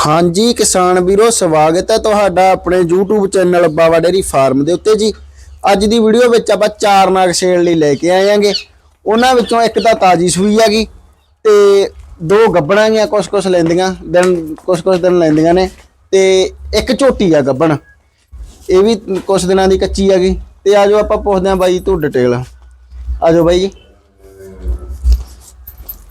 ਹਾਂਜੀ ਕਿਸਾਨ ਵੀਰੋ, ਸਵਾਗਤ ਹੈ ਤੁਹਾਡਾ ਆਪਣੇ YouTube channel Bawa dairy farm ਦੇ ਉੱਤੇ ਜੀ। ਅੱਜ ਦੀ ਵੀਡੀਓ ਵਿੱਚ ਆਪਾਂ ਚਾਰ ਨਾਗ ਸੇਲ ਲਈ ਲੈ ਕੇ ਆਏ ਆਂਗੇ ਉਹਨਾਂ ਵਿੱਚੋਂ ਇੱਕ ਤਾਂ ਤਾਜੀ ਸੂਈ ਹੈਗੀ ਤੇ ਦੋ ਗੱਬਣਾਂ ਗੀਆਂ ਕੁਛ ਕੁਛ ਲੈਂਦੀਆਂ, ਦਿਨ ਕੁਛ ਕੁਛ ਦਿਨ ਲੈਂਦੀਆਂ ਨੇ ਤੇ ਇੱਕ ਝੋਟੀ ਆ ਗੱਬਣ। ਇਹ ਵੀ ਕੁਛ ਦਿਨਾਂ ਦੀ ਕੱਚੀ ਹੈਗੀ ਤੇ ਆਜੋ ਆਪਾਂ ਪੁੱਛਦੇ ਆਂ ਬਾਈ ਤੋਂ ਡਿਟੇਲ ਆਜੋ ਬਾਈ ਜੀ।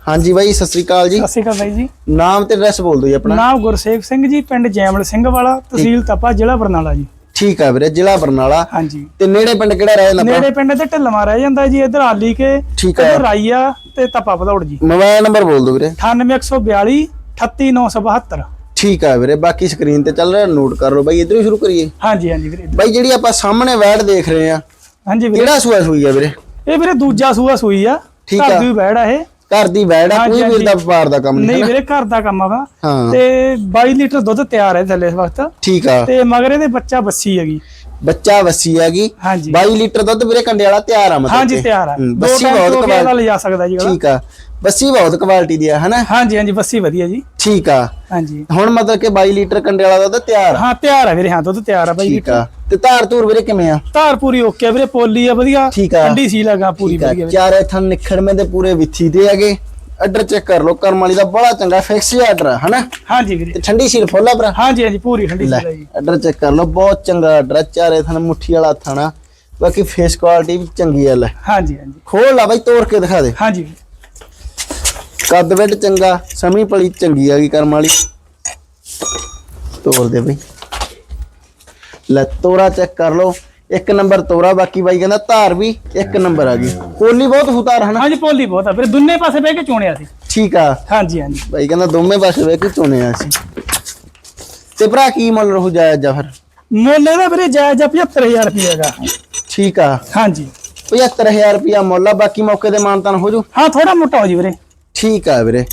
ਹਾਂਜੀ ਬਾਈ ਸਤਿ ਸ੍ਰੀ ਅਕਾਲ ਜੀ। ਸਤਿ ਸ਼੍ਰੀ ਅਕਾਲ ਬਾਈ ਜੀ। ਨਾਮ ਤੇ ਐਡਰੈਸ ਬੋਲ ਦਿਓ ਜੀ ਆਪਣਾ। ਨਾਮ ਗੁਰਸੇਵ ਸਿੰਘ ਜੀ ਪਿੰਡ ਜੈਮਲ ਸਿੰਘ ਵਾਲਾ ਤਹਿਸੀਲ ਤਪਾ ਜ਼ਿਲ੍ਹਾ ਬਰਨਾਲਾ ਜੀ। ਠੀਕ ਹੈ ਵੀਰੇ ਜ਼ਿਲ੍ਹਾ ਬਰਨਾਲਾ। ਹਾਂਜੀ। ਤੇ ਨੇੜੇ ਪਿੰਡ ਕਿਹੜਾ ਰਹਿ ਜਾਂਦਾ ਨੇੜੇ ਪਿੰਡ ਤੇ ਢਿੱਲਵਾਂ ਰਹਿ ਜਾਂਦਾ ਜੀ ਇਧਰ ਆਲੀ ਕੇ ਠੀਕ ਹੈ। ਇੱਧਰ ਰਾਈਆ ਤੇ ਤਪਾ ਭਦੌੜ ਜੀ। ਮੋਬਾਈਲ ਨੰਬਰ ਬੋਲ ਦਿਓ ਵੀਰੇ। 98142 38972 ਠੀਕ ਹੈ ਵੀਰੇ ਬਾਕੀ ਸਕਰੀਨ ਤੇ ਚੱਲ ਰਿਹਾ ਨੋਟ ਕਰ ਲਓ ਬਾਈ ਇਧਰੋਂ ਸ਼ੁਰੂ ਕਰੀਏ। ਹਾਂਜੀ ਹਾਂਜੀ ਵੀਰੇ ਬਾਈ ਜਿਹੜੀ ਆਪਾਂ ਸਾਹਮਣੇ ਵੈੜ ਦੇਖ ਰਹੇ ਆ ਹਾਂਜੀ ਵੀਰੇ। ਕਿਹੜਾ ਸੂਆ ਸੂਈ ਆ ਵੀਰੇ? ਇਹ ਵੀਰੇ ਦੂਜਾ ਸੂਆ ਸੂਈ ਆ। ਠੀਕ ਆ। ਦੀ ਬੈੜ ਆ ਇਹ। ਘਰ ਦੀ ਵੈੜ ਆ ਹਾਂਜੀ, ਕੋਈ ਵੀਰ ਦਾ ਹਾਂਜੀ। ਵਪਾਰ ਦਾ ਕੰਮ ਨਹੀਂ ਨਹੀਂ ਹੈ ਨਾ। ਵੀਰੇ ਘਰ ਦਾ ਕੰਮ ਆ ਹਾਂ। ਤੇ 22 ਲੀਟਰ ਦੁੱਧ ਤਿਆਰ ਹੈ ਥੱਲੇ ਇਸ ਵਕਤ। ਠੀਕ ਆ। ਤੇ ਮਗਰ ਇਹਦੇ ਬੱਚਾ ਬੱਸੀ ਹੈਗੀ। ਬੱਚਾ ਵਸੀ ਹੈਗੀ। ਹਾਂਜੀ। 22 ਲੀਟਰ ਦੁੱਧ ਵੀਰੇ ਕੰਡੇ ਵਾਲਾ ਤਿਆਰ ਆ ਮਤਲਬ ਹਾਂਜੀ ਕਿ। ਤਿਆਰ ਆ। ਹੂੰ, ਦੋ ਬੱਸੀ ਟਾਈਮ ਬਹੁਤ ਤੋਂ ਕਮਾਲ ਲੈ ਜਾ ਸਕਦਾ ਜੀ। ਠੀਕ ਆ। ਬੱਸੀ ਬਹੁਤ ਕੁਆਲਿਟੀ ਦੀ ਆ ਹਨਾ? ਹਾਂਜੀ ਹਾਂਜੀ ਬੱਸੀ ਵਧੀਆ ਜੀ। ਠੀਕ ਆ। ਹਾਂਜੀ। ਹੁਣ ਮਤਲਬ ਕਿ 22 ਲੀਟਰ ਕੰਡੇ ਵਾਲਾ ਦੁੱਧ ਤਿਆਰ ਆ? ਹਾਂ ਤਿਆਰ ਆ ਵੀਰੇ ਹਾਂ ਦੁੱਧ ਤਿਆਰ ਆ ਬਾਈ ਠੀਕ ਆ। ਤੇ ਧਾਰ ਧੂਰ ਵੀਰੇ ਕਿਵੇਂ ਆ? ਧਾਰ ਪੂਰੀ ਓਕੇ ਆ ਵੀਰੇ ਪੋਲੀ ਆ ਵਧੀਆ। ਠੀਕ ਆ। ਠੰਡੀ ਸੀ ਲਗਾ ਪੂਰੀ ਠੀਕ ਆ। ਵਧੀਆ। ਵੀਰੇ। ਚਾਰੇ ਥਣ ਨਿਖੜਵੇਂ ਦੇ ਪੂਰੇ ਵਿੱਥੀ ਤੇ ਹੈਗੇ। ਆਰਡਰ ਚੈੱਕ ਕਰ ਲਓ ਕਰਮ ਵਾਲੀ ਦਾ ਬੜਾ ਚੰਗਾ ਫਿਕਸ ਆਰਡਰ ਆ ਹਨਾ? ਹਾਂਜੀ ਵੀਰੇ। ਤੇ ਠੰਡੀ ਸੀਲ ਫੁੱਲਾ ਭਰਾ? ਹਾਂਜੀ ਹਾਂਜੀ ਪੂਰੀ ਠੰਡੀ ਲੈ ਸੀ ਆ ਜੀ। ਆਰਡਰ ਚੈੱਕ ਕਰ ਲਓ ਬਹੁਤ ਚੰਗਾ ਆਰਡਰ ਆ ਚਾਰੇ ਥਣ ਮੁੱਠੀ ਵਾਲਾ ਥਣਾ ਬਾਕੀ ਫੇਸ ਕੁਆਲਿਟੀ ਵੀ ਚੰਗੀ ਆ ਲੈ। ਹਾਂਜੀ ਹਾਂਜੀ। ਖੋਲ ਲਾ ਬਾਈ ਤੋੜ ਕੇ ਦਿਖਾ ਦੇ। ਹਾਂਜੀ। ਕੱਦ ਵਿੱਡ ਚੰਗਾ ਸਮੀ ਪਲੀ ਚੰਗੀ ਹੈਗੀ ਕਰਮ ਵਾਲੀ। ਤੋੜ ਦੇ ਬਈ। ਲੈ ਤੋਰਾ ਚੈੱਕ ਕਰ ਲਓ। ਇੱਕ ਨੰਬਰ ਤੋਰਾ ਬਾਕੀ ਬਾਈ ਕਹਿੰਦਾ ਧਾਰ ਵੀ ਇੱਕ ਨੰਬਰ ਆ ਗਈ। ਕੋਲੀ ਬਹੁਤ ਹੁਤਾਰ ਹਨਾ? ਹਾਂਜੀ ਪੋਲੀ ਬਹੁਤ ਆ। ਵੀਰੇ ਦੁੰਨੇ ਪਾਸੇ ਬਹਿ ਕੇ ਚੋਣਿਆ ਸੀ। ਠੀਕ ਆ। ਹਾਂਜੀ ਹਾਂਜੀ। ਬਾਈ ਕਹਿੰਦਾ ਦੋਵੇਂ ਪਾਸੇ ਵੇਖ ਕੇ ਚੁਣੇ ਆ ਸੀ। ਤੇ ਭਰਾ ਕੀ ਮੁੱਲ ਰਹੂ ਜਾਇਆ ਜਾ ਫਿਰ? ਮੁੱਲ ਇਹਦਾ ਵੀਰੇ ਜਾਇਜ਼ ਆ 75000 ਰੁਪਏ ਹੈਗਾ। ਠੀਕ ਆ। ਹਾਂਜੀ। 75000 ਰੁਪਿਆ ਮੁੱਲ ਆ ਬਾਕੀ ਮੌਕੇ ਤੇ ਮਾਨਤਾਨ ਹੋ ਜੂ? ਹਾਂ ਥੋੜਾ ਮੋਟਾ ਹੋ ਜੀ ਵੀਰੇ। ਠੀਕ ਆ ਵੀਰੇ।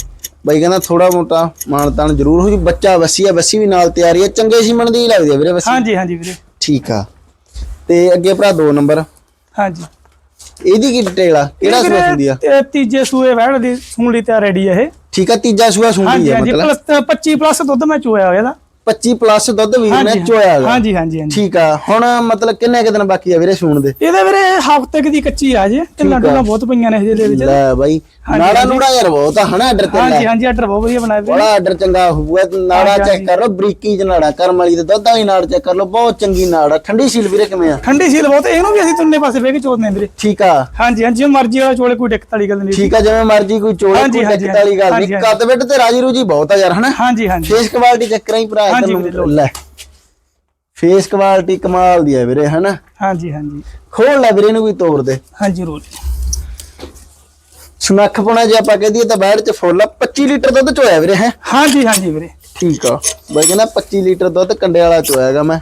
ਬਾਈ ਕਹਿੰਦਾ ਥੋੜਾ ਮੋਟਾ ਮਾਨਤਾਨ ਜ਼ਰੂਰ ਹੋ ਜੂ। ਬੱਚਾ ਵਸੀ ਆ ਵਸੀ ਵੀ ਨਾਲ ਤਿਆਰੀ ਆ। ਚੰਗੇ ਸੀਮਣ ਦੀ ਲੱਗਦੀ ਆ ਵੀਰੇ ਵਸੀ। ਹਾਂਜੀ ਹਾਂਜੀ ਵੀਰੇ। ਠੀਕ ਆ। ਤੇ ਅੱਗੇ ਭਰਾ ਦੋ ਨੰਬਰ। ਹਾਂਜੀ। ਇਹਦੀ ਕੀ ਡਿਟੇਲ ਆ? ਕਿਹੜਾ ਇਹ ਸੂਆ ਹੁੰਦੀ ਆ? ਤੇ ਤੀਜੇ ਸੂਏ ਵਹਿੜ ਦੀ ਸੂਣ ਲਈ ਤਿਆਰ ਰੈਡੀ ਹੈ ਇਹ। ਠੀਕ ਆ ਤੀਜਾ ਸੂਆ ਹਾਂਜੀ ਆ ਹਾਂਜੀ ਮਤਲਬ। ਪਲੱਸ 25 ਪਲੱਸ ਦੁੱਧ ਮੈਂ ਚੋਇਆ ਹੋਇਆ ਇਹਦਾ। 25 ਪਲੱਸ ਦੁੱਧ ਨੇ ਹਾਂਜੀ ਚੋਇਆ ਹੈਗਾ ਹਾਂਜੀ ਹਾਂਜੀ ਹਾਂਜੀ। ਠੀਕ ਆ। ਹੁਣ ਮਤਲਬ ਕਿੰਨੇ ਕੁ ਦਿਨ ਬਾਕੀ ਆ ਵੀਰੇ ਸੂਣ ਦੇ? ਇਹਦੇ ਵੀਰੇ ਹਫ਼ਤੇ ਦੀ ਕੱਚੀ ਆ ਜੇ। ਢਿੱਲਾਂ ਢੁੱਲਾਂ ਬਹੁਤ ਪਈਆਂ ਨੇ ਇਹਦੇ ਵਿੱਚ। ਲੈ ਬਾਈ ਨਾੜਾ ਨੂੜਾ ਯਾਰ ਬਹੁਤ ਆ ਹਨਾ ਆਰਡਰ ਤੇ ਹਾਂਜੀ ਹਾਂਜੀ ਆਰਡਰ ਬਹੁਤ ਵਧੀਆ ਬਣਾਇਆ ਬੜਾ ਆਰਡਰ ਚੰਗਾ ਹੋਊਗਾ ਨਾੜਾ ਚੈੱਕ। ਕਰ ਲਓ ਬਰੀਕੀ ਚ ਨਾੜਾ ਕਰਮ ਵਾਲੀ ਦੇ ਦੁੱਧ ਵਾਲੀ ਨਾੜ ਚੈੱਕ ਕਰ ਲਓ ਬਹੁਤ ਚੰਗੀ ਨਾੜ ਆ। ਠੰਡੀ ਸੀਲ ਵੀਰੇ ਕਿਵੇਂ ਆ? ਠੰਡੀ ਸੀਲ ਬਹੁਤ ਇਹਨੂੰ ਵੀ ਅਸੀਂ ਤੁੰਨੇ ਪਾਸੇ ਬਹਿ ਕੇ ਚੋਦਨੇ ਵੀਰੇ। ਠੀਕ ਆ। ਹਾਂਜੀ ਹਾਂਜੀ ਜੋ ਮਰਜ਼ੀ ਵਾਲਾ ਚੋਲੇ ਕੋਈ ਦਿੱਕਤ ਵਾਲੀ ਗੱਲ ਨਹੀਂ ਠੀਕ ਆ ਜਿਵੇਂ ਮਰਜ਼ੀ ਕੋਈ ਚੋਲੇ ਕੋਈ ਦਿੱਕਤ ਵਾਲੀ ਗੱਲ ਨਹੀਂ। ਕੱਦ ਵਿੱਡ ਤੇ ਰਾਜੀ ਰੂਜੀ ਬਹੁਤ ਆ ਯਾਰ ਹਨਾ? ਹਾਂਜੀ ਹਾਂਜੀ। ਫੇਸ ਕੁਆਲਿਟੀ ਚੱਕਰਾਂ ਹੀ ਭਰਾ ਤੈਨੂੰ। ਲੈ। ਫੇਸ ਕੁਆਲਿਟੀ ਕਮਾਲ ਦੀ ਆ ਵੀਰੇ ਹਨਾ? ਹਾਂਜੀ ਹਾਂਜੀ। ਖੋਲ ਲੈ ਵੀਰੇ ਨੂੰ ਵੀ ਤੋੜ ਦੇ। ਹਾਂਜੀ ਰੋਲ ਸੁਨੱਖ ਪੁਣਾ ਜੇ ਆਪਾਂ ਕਹਦੀਏ ਤਾਂ ਬੈੜ ਚ ਫੁੱਲ ਆ 25 ਲੀਟਰ ਦੁੱਧ ਚੋਇਆ ਵੀਰੇ ਹੈ? ਹਾਂਜੀ ਹਾਂਜੀ ਵੀਰੇ। ਠੀਕ ਆ। ਬਾਈ ਕਹਿੰਦਾ 25 ਲੀਟਰ ਦੁੱਧ ਕੰਡੇ ਵਾਲਾ ਚੋਇਆਗਾ ਮੈਂ।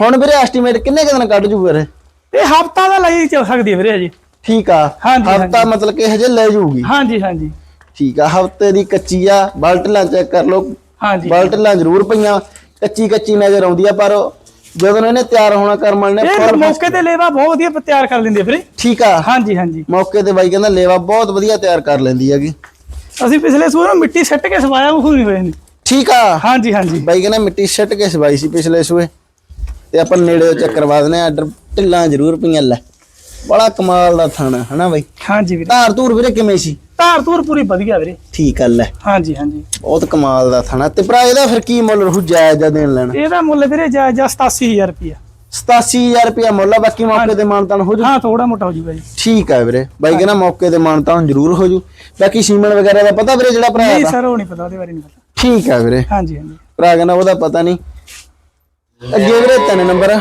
ਹੁਣ ਵੀਰੇ ਐਸਟੀਮੇਟ ਕਿੰਨੇ ਕੁ ਦਿਨ ਕੱਢ ਜੂ ਵੀਰੇ ਇਹ ਹਫਤਾ ਦਾ ਲਈ ਚੱਲ ਸਕਦੀ ਹੈ ਵੀਰੇ ਜੀ ਠੀਕ ਆ। ਹਾਂਜੀ, ਹਫਤਾ ਹਾਂਜੀ। ਮਤਲਬ ਕਿ ਹਜੇ ਲੈ ਜੂਗੀ। ਹਾਂਜੀ ਹਾਂਜੀ। ਠੀਕ ਆ ਹਫ਼ਤੇ ਦੀ ਕੱਚੀ ਆ ਬਲਟਲਾਂ ਚੈੱਕ ਕਰ ਲਓ। ਹਾਂਜੀ। ਬਲਟਲਾਂ ਜ਼ਰੂਰ ਪਈਆਂ ਕੱਚੀ ਕੱਚੀ ਨਜ਼ਰ ਆਉਂਦੀ ਆ ਪਰ ਜਦੋਂ ਇਹਨੇ ਤਿਆਰ ਹੋਣਾ ਕਰਮਲ ਨੇ ਇਹ ਮੌਕੇ ਤੇ ਲੇਵਾ ਬਹੁਤ ਵਧੀਆ ਤਿਆਰ ਕਰ ਲੈਂਦੀ ਹੈ ਵੀਰੇ। ਠੀਕ ਆ। ਹਾਂਜੀ ਹਾਂਜੀ। ਮੌਕੇ ਤੇ ਬਾਈ ਕਹਿੰਦਾ ਲੇਵਾ ਬਹੁਤ ਵਧੀਆ ਤਿਆਰ ਕਰ ਲੈਂਦੀ ਹੈਗੀ। ਅਸੀਂ ਪਿਛਲੇ ਸੂਏ ਨੂੰ ਮਿੱਟੀ ਸੱਟ ਕੇ ਸਵਾਇਆ ਉਹ ਨਹੀਂ ਹੋਏ ਨਹੀਂ। ਠੀਕ ਆ। ਹਾਂਜੀ ਹਾਂਜੀ। ਬਾਈ ਕਹਿੰਦਾ ਮਿੱਟੀ ਛੱਟ ਕੇ ਸਵਾਈ ਸੀ ਪਿਛਲੇ ਸੂਏ। ਤੇ ਆਪਾਂ ਨੇੜੇ ਚੈੱਕ ਕਰਵਾ ਦਨੇ ਆਰਡਰ ਢਿੱਲਾਂ ਜ਼ਰੂਰ ਪਈਆਂ ਲੈ। ਬੜਾ ਕਮਾਲ ਦਾ ਥਾਣਾ ਹਨਾ ਬਾਈ? ਹਾਂਜੀ ਵੀਰੇ। ਧਾਰ ਧੂਰ ਵੀਰੇ ਕਿਵੇਂ ਸੀ? ਧਾਰ ਧੂਰ ਪੂਰੀ ਵਧੀਆ ਵੀਰੇ। ਠੀਕ ਆ ਲੈ ਹਾਂਜੀ ਹਾਂਜੀ। ਬਹੁਤ ਕਮਾਲ ਦਾ ਥਾਣਾ। ਤੇ ਭਰਾ ਇਹਦਾ ਫਿਰ ਕੀ ਮੁੱਲ ਰਹੂ ਜਾਇਜ਼ ਜਾਂ ਦੇਣ ਲੈਣਾ? ਇਹਦਾ ਮੁੱਲ ਵੀਰੇ ਜਾਇਜ਼ ਆ 87000 ਰੁਪਇਆ। 87000 ਰੁਪਇਆ ਮੁੱਲ ਆ ਬਾਕੀ ਮੌਕੇ ਤੇ ਮਾਨਤਾਨ ਹੋ ਜੂ? ਹਾਂ ਥੋੜਾ ਮੋਟਾ ਹੋ ਜੂਗਾ ਜੀ। ਠੀਕ ਆ ਵੀਰੇ। ਬਾਈ ਕਹਿੰਦਾ ਮੌਕੇ ਤੇ ਮਾਨਤਾਨ ਜ਼ਰੂਰ ਹੋ ਜੂ। ਬਾਕੀ ਸੀਮਨ ਵਗੈਰਾ ਦਾ ਪਤਾ ਵੀਰੇ ਜਿਹੜਾ ਭਰਾ ਨਹੀਂ ਦਾ? ਸਰ ਉਹ ਨਹੀਂ ਪਤਾ ਉਹਦੇ ਬਾਰੇ ਨਹੀਂ ਪਤਾ। ਠੀਕ ਆ ਵੀਰੇ। ਹਾਂਜੀ ਹਾਂਜੀ। ਭਰਾ ਕਹਿੰਦਾ ਉਹਦਾ ਪਤਾ ਨਹੀਂ। ਅੱਗੇ ਵੀਰੇ ਤਿੰਨ ਨੰਬਰ ਆ।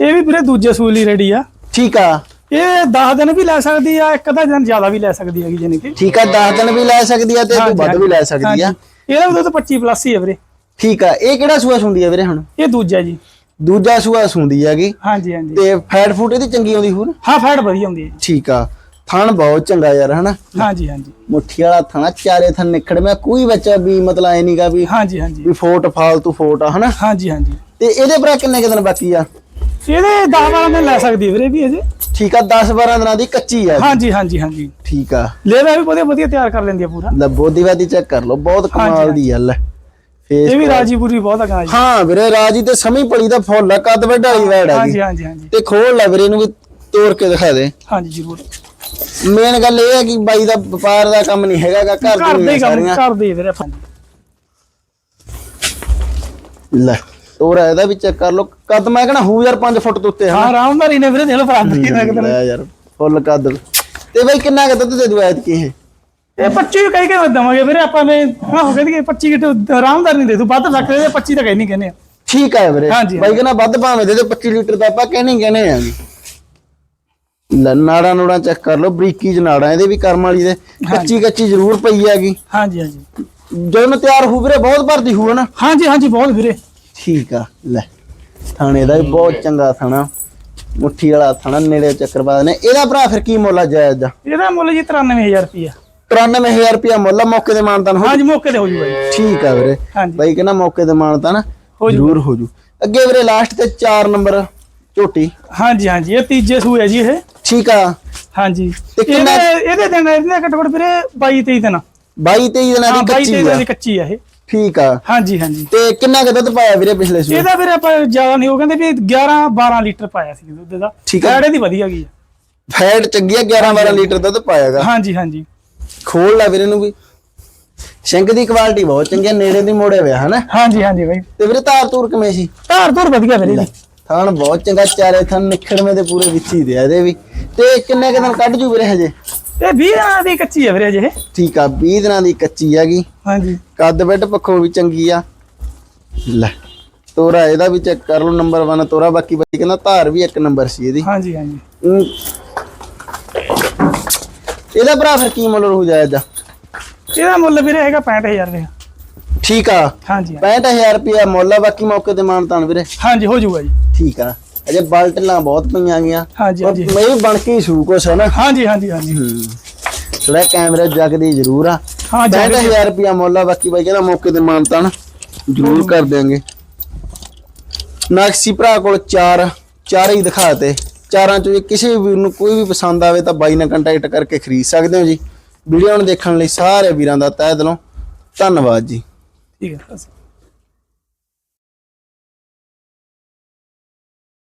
ਇਹ ਵੀ ਵੀਰੇ ਦੂਜੇ ਸੂਏ ਲਈ ਰੈਡੀ ਆ। ਠੀਕ ਆ? ਇਹ 10 ਦਿਨ ਵੀ ਲੈ ਸਕਦੀ ਆ ਇੱਕ ਅੱਧਾ ਦਿਨ ਜ਼ਿਆਦਾ ਵੀ ਲੈ ਸਕਦੀ ਹੈਗੀ ਜਾਨੀ ਕਿ। ਠੀਕ ਆ 10 ਦਿਨ ਵੀ ਲੈ ਸਕਦੀ ਆ ਤੇ ਤੂੰ ਵੱਧ ਵੀ ਲੈ ਸਕਦੀ ਆ। ਇਹਦਾ ਉਹਦਾ ਤਾਂ 25 ਪਲੱਸ ਹੀ ਆ ਵੀਰੇ। ਠੀਕ ਆ ਇਹ ਕਿਹੜਾ ਸੂਆ ਸੁੰਦੀ ਆ ਵੀਰੇ ਹੁਣ? ਇਹ ਦੂਜਾ ਜੀ। ਦੂਜਾ ਸੂਆ ਸੁੰਦੀ ਹੈਗੀ। ਹਾਂਜੀ ਹਾਂਜੀ। ਤੇ ਫੈਟ ਫੂਟ ਇਹਦੀ ਚੰਗੀ ਆਉਂਦੀ ਹੋਰ ਹਾਂ ਫੈਟ ਵਧੀਆ ਹੁੰਦੀ ਹੈ। ਠੀਕ ਆ ਥਣ ਬਹੁਤ ਚੰਗਾ ਯਾਰ ਹਨਾ? ਹਾਂਜੀ ਹਾਂਜੀ। ਮੁੱਠੀ ਵਾਲਾ ਥਣਾ ਚਾਰੇ ਥਣ ਨਿਖੜ ਮੈਂ ਕੋਈ ਬੱਚਾ ਵੀ ਮਤਲਬ ਐ ਨਹੀਂਗਾ ਵੀ ਹਾਂਜੀ ਹਾਂਜੀ। ਵੀ ਫੋਟ ਫਾਲਤੂ ਫੋਟ ਆ ਹਨਾ? ਹਾਂਜੀ ਹਾਂਜੀ। ਤੇ ਇਹਦੇ ਭਰਾ ਕਿੰਨੇ ਕੁ ਦਿਨ ਬਾਕੀ ਆ? ਇਹਦੇ 10 12 ਦਿਨ ਲੈ ਸਕਦੀ ਹੈ ਵੀਰੇ ਵੀ ਅਜੇ ਠੀਕ ਆ 10 12 ਦਿਨਾਂ ਦੀ ਕੱਚੀ ਆ ਹਾਂਜੀ ਹਾਂਜੀ ਹਾਂਜੀ। ਠੀਕ ਆ। ਲੇਵਾ ਵੀ ਵਧੀਆ ਵਧੀਆ ਤਿਆਰ ਕਰ ਲੈਂਦੀ ਆ ਪੂਰਾ। ਲੈ ਬੋਦੀਵਾਦੀ ਚੈੱਕ ਕਰ ਲਓ ਬਹੁਤ ਕਮਾਲ ਹਾਂਜੀ। ਦੀ ਆ ਲੈ। ਫੇਸ ਇਹ ਵੀ ਰਾਜੀਪੁਰੀ ਬਹੁਤ ਆ ਗਾਂ ਜੀ। ਹਾਂ ਵੀਰੇ ਰਾਜੀ ਤੇ ਸਮੀ ਪਲੀ ਦਾ ਫੁੱਲ ਆ ਕੱਦ ਵੱਡਾਲੀ ਵੈੜ ਹਾਂਜੀ ਹੈਗੀ ਹਾਂਜੀ ਹਾਂਜੀ ਤੇ ਖੋਲ ਲੈ ਵੀਰੇ ਇਹਨੂੰ ਵੀ ਤੋੜ ਕੇ ਦਿਖਾ ਦੇ। ਹਾਂਜੀ ਜ਼ਰੂਰ। ਮੇਨ ਗੱਲ ਇਹ ਹੈ ਕਿ ਬਾਈ ਦਾ ਵਪਾਰ ਦਾ ਕੰਮ ਨਹੀਂ ਹੈਗਾ ਘਰ ਦੇ ਹੀ ਕੰਮ ਕਰਦੇ ਵੀਰੇ ਲੈ। ਤੋਰਾ ਇਹਦਾ ਵੀ ਚੈੱਕ ਕਰ ਲਓ। ਕੱਦ ਮੈਂ ਕਹਣਾ ਹੂ ਯਾਰ 5 ਫੁੱਟ ਤੋਂ ਉੱਤੇ ਹਾਂ ਹਾਂ ਆਰਾਮਦਾਰੀ ਨੇ ਵੀਰੇ ਦੇਖ ਲਓ ਬਰਾਬਰ ਹੀ ਲੱਗਦਾ ਲੈ ਯਾਰ ਫੁੱਲ ਕੱਦ। ਤੇ ਬਾਈ ਕਿੰਨਾ ਕੁ ਦੁੱਧ ਦੇ ਦੂ ਐਤ ਕੀ ਇਹ ਇਹ 25 ਕਹਿ ਕੇ ਦਵਾਂਗੇ ਵੀਰੇ ਆਪਾਂ ਨੇ ਹਾਂ ਹੋ ਗਏ 25 ਕਿਟ ਆਰਾਮਦਾਰ ਨਹੀਂ ਦੇ ਦੂ ਵੱਧ ਸਕਦੇ 25 ਤਾਂ ਕਹਿ ਨਹੀਂ ਕਹਿੰਦੇ ਆ। ਠੀਕ ਹੈ ਵੀਰੇ। ਬਾਈ ਕਹਿੰਦਾ ਵੱਧ ਭਾਵੇਂ ਦੇ ਦੇ 25 ਲੀਟਰ ਦਾ ਆਪਾਂ ਕਹਿਣੇ ਕਹਿੰਦੇ ਆ। ਜੀ ਨਾੜਾ ਨੂੜਾ ਚੈੱਕ ਕਰ ਲਓ ਬਰੀਕੀ ਚ ਨਾੜਾ ਇਹਦੇ ਵੀ ਕਰਮ ਵਾਲੀ ਦੇ ਕੱਚੀ ਕੱਚੀ ਜ਼ਰੂਰ ਪਈ ਹੈਗੀ। ਹਾਂਜੀ ਹਾਂਜੀ। ਜਦੋਂ ਤਿਆਰ ਹੋ ਵੀਰੇ ਬਹੁਤ ਭਰਦੀ ਹੋਊ ਨਾ? ਹਾਂਜੀ ਹਾਂਜੀ ਬਹੁਤ ਵੀਰੇ। ਠੀਕ ਆ ਲੈ। ਥਾਣੇ ਦਾ ਵੀ ਬਹੁਤ ਚੰਗਾ ਥਾਣਾ। ਮੁੱਠੀ ਵਾਲਾ ਥਾਣਾ ਨੇੜੇ ਚੱਕਰਬਾਦ ਨੇ ਇਹਦਾ ਭਰਾ ਫਿਰ ਕੀ ਮੁੱਲ ਆ ਜਾਇਜ਼ ਦਾ? ਇਹਦਾ ਮੁੱਲ ਜੀ 93000 ਰੁਪਿਆ 93000 ਰੁਪਇਆ ਮੁੱਲ ਆ ਮੌਕੇ ਤੇ ਮਾਨਤਾਨ ਹੋ ਹਾਂਜੀ ਮੌਕੇ ਤੇ ਹੋ ਜੂਗਾ ਜੀ ਠੀਕ ਆ ਵੀਰੇ। ਹਾਂਜੀ। ਬਾਈ ਕਹਿੰਦਾ ਮੌਕੇ ਤੇ ਮਾਨਤਾਨ ਹੋ ਜੂ। ਜ਼ਰੂਰ ਹੋ ਜੂ। ਅੱਗੇ ਵੀਰੇ ਲਾਸਟ ਤੇ 4 ਨੰਬਰ ਝੋਟੀ। ਹਾਂਜੀ ਹਾਂਜੀ ਇਹ ਤੀਜੇ ਸੂਏ ਹੈ ਜੀ ਇਹ। ਠੀਕ ਆ। ਹਾਂਜੀ। ਤੇ ਕਿੰਨਾ- ਇਹਦੇ ਦਿਨ ਇਹਦੇ ਘੱਟੋ ਘੱਟ ਵੀਰੇ 22 23 ਦਿਨ। 22 23 ਦਿਨਾਂ ਹਾਂ ਦੀ 22 ਕੱਚੀ 23 ਦਿਨਾਂ ਆ ਦੀ ਕੱਚੀ ਆ ਇਹ। ਠੀਕ ਆ। ਹਾਂਜੀ ਹਾਂਜੀ। ਤੇ ਕਿੰਨਾ ਕੁ ਦੁੱਧ ਪਾਇਆ ਵੀਰੇ ਪਿਛਲੇ ਸੂਏ? ਇਹਦਾ ਵੀਰੇ ਆਪਾਂ ਜ਼ਿਆਦਾ ਨਹੀਂ ਉਹ ਕਹਿੰਦੇ ਵੀ 11 12 ਲੀਟਰ ਪਾਇਆ ਸੀ ਦੁੱਧ ਦਾ ਠੀਕ ਆ। ਐੜੇ ਦੀ ਵਧੀਆ ਗਈ ਆ। ਫੈਟ ਚੰਗੀ ਆ 11 12 ਲੀਟਰ ਦੁੱਧ ਪਾਇਆਗਾ। ਹਾਂਜੀ ਹਾਂਜੀ। ਖੋਲ ਲੈ ਵੀਰੇ ਨੂੰ ਵੀ। ਸ਼ੰਕ ਦੀ ਕੁਆਲਿਟੀ ਬਹੁਤ ਚੰਗੀ ਆ ਨੇੜੇ ਦੀ ਮੋੜੇ ਹੋਇਆ ਹਨਾ? ਹਾਂਜੀ ਹਾਂਜੀ ਬਾਈ। ਤੇ ਵੀਰੇ ਤਾਰ ਤੂਰ ਕਿਵੇਂ ਸੀ? ਧਾਰ ਧੁਰ ਵਧੀਆ ਵੀਰੇ ਜੀ। ਥਣ ਬਹੁਤ ਚੰਗਾ ਚਾਰੇ ਥਣ ਨਿਖੜਵੇਂ ਦੇ ਪੂਰੇ ਵਿੱਚ ਹੀ ਦੇ ਆ ਇਹਦੇ ਵੀ। ਤੇ ਕਿੰਨੇ ਕੁ ਦਿਨ ਕੱਢ ਜੂ ਵੀਰੇ ਹਜੇ? ਇਹ 20 ਦਿਨਾਂ ਦੀ ਕੱਚੀ ਆ ਵੀਰੇ ਅਜੇ। ਠੀਕ ਆ 20 ਦਿਨਾਂ ਦੀ ਕੱਚੀ ਹੈਗੀ। ਹਾਂਜੀ। ਕੱਦ ਬੈੱਡ ਪੱਖੋਂ ਵੀ ਚੰਗੀ ਆ। ਲੈ ਤੋਰਾ ਇਹਦਾ ਵੀ ਚੈੱਕ ਕਰ ਲਓ ਨੰਬਰ 1 ਤੋਰਾ ਬਾਕੀ ਬਾਈ ਕਹਿੰਦਾ ਧਾਰ ਵੀ ਇੱਕ ਨੰਬਰ ਸੀ ਇਹਦੀ। ਹਾਂਜੀ ਹਾਂਜੀ। ਇਹਦਾ ਭਰਾ ਫਿਰ ਕੀ ਮੁੱਲ ਰਹੂ ਜਾਇਦਾ ਇਹਦਾ ਮੁੱਲ ਵੀਰੇ ਹੈਗਾ 65000 ਰੁਪਏ ਠੀਕ ਆ। ਹਾਂਜੀ 65000 ਰੁਪਇਆ ਮੁੱਲ ਆ ਬਾਕੀ ਮੌਕੇ ਤੇ ਮਾਨਤਾਨ ਵੀਰੇ। ਹਾਂਜੀ ਹੋ ਜਾਊਗਾ ਜੀ। ਠੀਕ ਆ। ਅਜੇ ਬਲਟਲਾਂ ਬਹੁਤ ਪਈਆਂ ਗਈਆਂ। ਹਾਂਜੀ ਹਾਂਜੀ। ਮੈਂ ਵੀ ਬਣ ਕੇ ਸੂ ਕੁਛ ਹੈ ਨਾ। ਹਾਂਜੀ ਹਾਂਜੀ ਹਾਂਜੀ। ਥੋੜਾ ਕੈਮਰੇ ਜਗਦੀ ਜ਼ਰੂਰ ਆ। ਹਾਂ ਜੀ 65000 ਰੁਪਇਆ ਮੁੱਲ ਆ ਬਾਕੀ ਬਾਈ ਕਹਿੰਦਾ ਮੌਕੇ ਤੇ ਮਾਨਤਾਨ ਜ਼ਰੂਰ ਕਰ ਦਿਆਂਗੇ। ਨਾਕਸੀ ਭਰਾ ਕੋਲ ਚਾਰ ਚਾਰ ਹੀ ਦਿਖਾਤੇ ਚਾਰਾਂ ਚੋਂ ਜੇ ਕਿਸੇ ਵੀ ਵੀਰ ਨੂੰ ਕੋਈ ਵੀ ਪਸੰਦ ਆਵੇ ਤਾਂ ਬਾਈ ਨਾਲ ਕੰਟੈਕਟ ਕਰਕੇ ਖਰੀਦ ਸਕਦੇ ਹੋ ਜੀ। ਵੀਡੀਓ ਨੂੰ ਦੇਖਣ ਲਈ ਸਾਰੇ ਵੀਰਾਂ ਦਾ ਤਹਿ ਦਿਲੋਂ। ਧੰਨਵਾਦ ਜੀ। ਠੀਕ ਹੈ